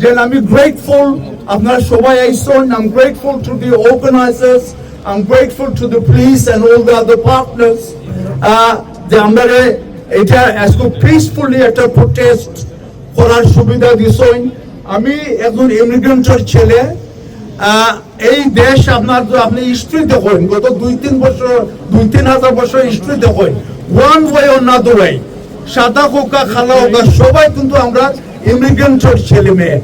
যে আমি গ্রেটফুল আপনারা সবাই আইসন। I am grateful to the organisers I am grateful to the police and all the other partners যে আমরা এটা আজকে পিসফুলি একটা প্রোটেস্ট করার সুবিধা দিছই আমি একজন ইমিগ্রেন্টের ছেলে। এই দেশ আপনার আপনি হিস্ট্রি দেখেন। গত দুই তিন বছর, দুই তিন হাজার বছর হিস্ট্রি দেখেন। ওয়ান ওয়ে অর নাদ ওয়ে সাদা হোকা খালা হোকা সবাই কিন্তু আমরা ইমিগ্রেন্টের ছেলে মেয়ে।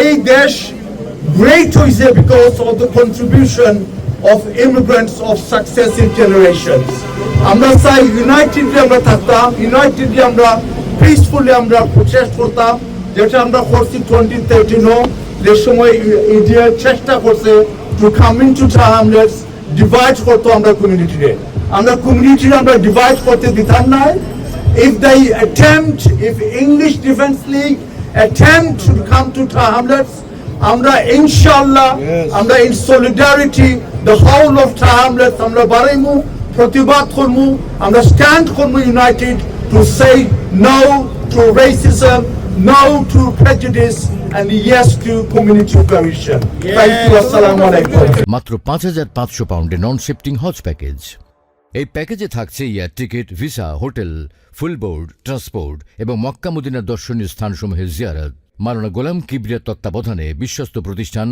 এই দেশ great হয়েছে because of the contribution of immigrants of successive generations. আমরা চাই ইউনাইটেডলি আমরা থাকতাম ইউনাইটেডলি আমরা পিসফুলি আমরা প্রচেষ্ট করতাম, যেটা আমরা করছি টোয়েন্টি থার্টিনও যে সময় ইন্ডিয়া চেষ্টা করছে to come in Tower Hamlets divide করতো আমরা কমিউনিটিতে আমরা কমিউনিটি আমরা ডিভাইড করতে দিতাম না if they attempt if English Defence League attempt to come to Tahamlets আমরা ইনশাআল্লাহ আমরা in solidarity the whole of Tower Hamlets আমরা বাড়াইমু প্রতিবাদ করমু আমরা স্ট্যান্ড করমু united to say no to racism no to prejudice and yes to community cohesion. Thank you. Assalamu alaikum. মাত্র পাঁচ হাজার পাঁচশো পাউন্ডে নন শিফটিং হজ প্যাকেজ এই প্যাকেজে থাকছে air ticket, visa, hotel full board transport এবং মক্কা মদিনার দর্শনীয় স্থানসমূহের জিয়ারত। মারানা গোলাম কিবরিয়ার তত্ত্বাবধানে বিশ্বস্ত প্রতিষ্ঠান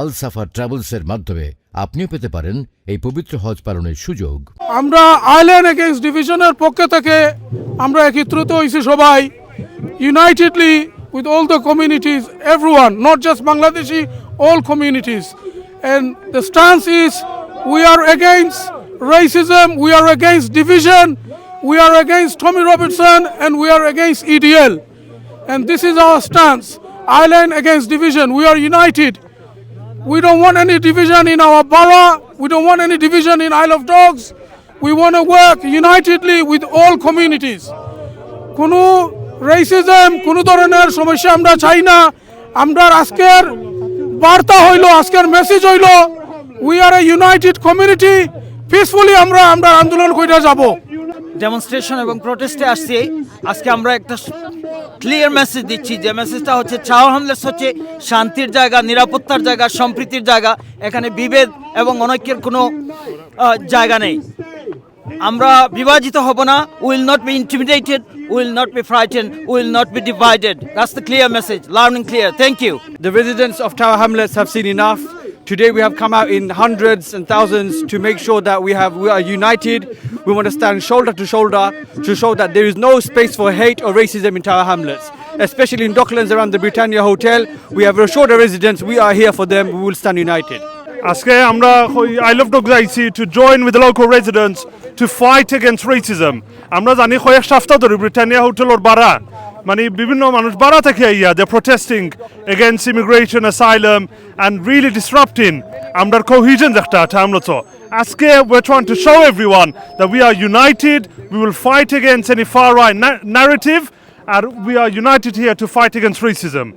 আল সাফা ট্রাভেলসের মাধ্যমে আপনিও পেতে পারেন এই পবিত্র হজ পালনের সুযোগ। আমরা আইল্যান্ড এগেইনস্ট ডিভিশনের পক্ষ থেকে আমরা একত্রিত হয়েছি সবাই, unitedly with all the communities everyone not just Bangladeshi all communities and the stance is we are against racism, we are against division, we are against Tommy Robertson, and we are against EDL. And this is our stance. Island against division. We are united. We don't want any division in our borough. We don't want any division in Isle of Dogs. We want to work unitedly with all communities. কোনো racism কোনো ধরনের সমস্যা আমরা চাই না আমরা আজকের বার্তা হইল আজকের মেসেজ হইল we are a united community peacefully আমরা আমরা আন্দোলন কইরা যাব। ডেমনস্ট্রেশন এবং প্রোটেস্টে আসছি আজকে আমরা একটা ক্লিয়ার মেসেজ দিচ্ছি যে মেসেজটা হচ্ছে চাওয়ার হামলেস হচ্ছে শান্তির জায়গা নিরাপত্তার জায়গা সম্প্রীতির জায়গা এখানে বিভেদ এবং অনৈক্যের কোনো জায়গা নেই। আমরা বিভাজিত হব না will not be intimidated will not be frightened will not be divided that's the clear message learning clear thank you The residents of Tower Hamlets have seen enough. Today we have come out in hundreds and thousands to make sure that we have we are united. We want to stand shoulder to shoulder to show that there is no space for hate or racism in Tower Hamlets. Especially in Docklands around the Britannia Hotel, we have assured the residents we are here for them. We will stand united. আজকে আমরা I love dog যাইছি to join with local residents to fight against racism আমরা জানি কয়েক সপ্তাহ ধরে Britannia হোটেলের বাড়া মানে বিভিন্ন মানুষ বাড়া থেকে yeah they protesting against immigration asylum and really disrupting আমরা কোহিজন একটা আমরা তো আজকে we're trying to show everyone that we are united we will fight against any far right na- narrative and we are united here to fight against racism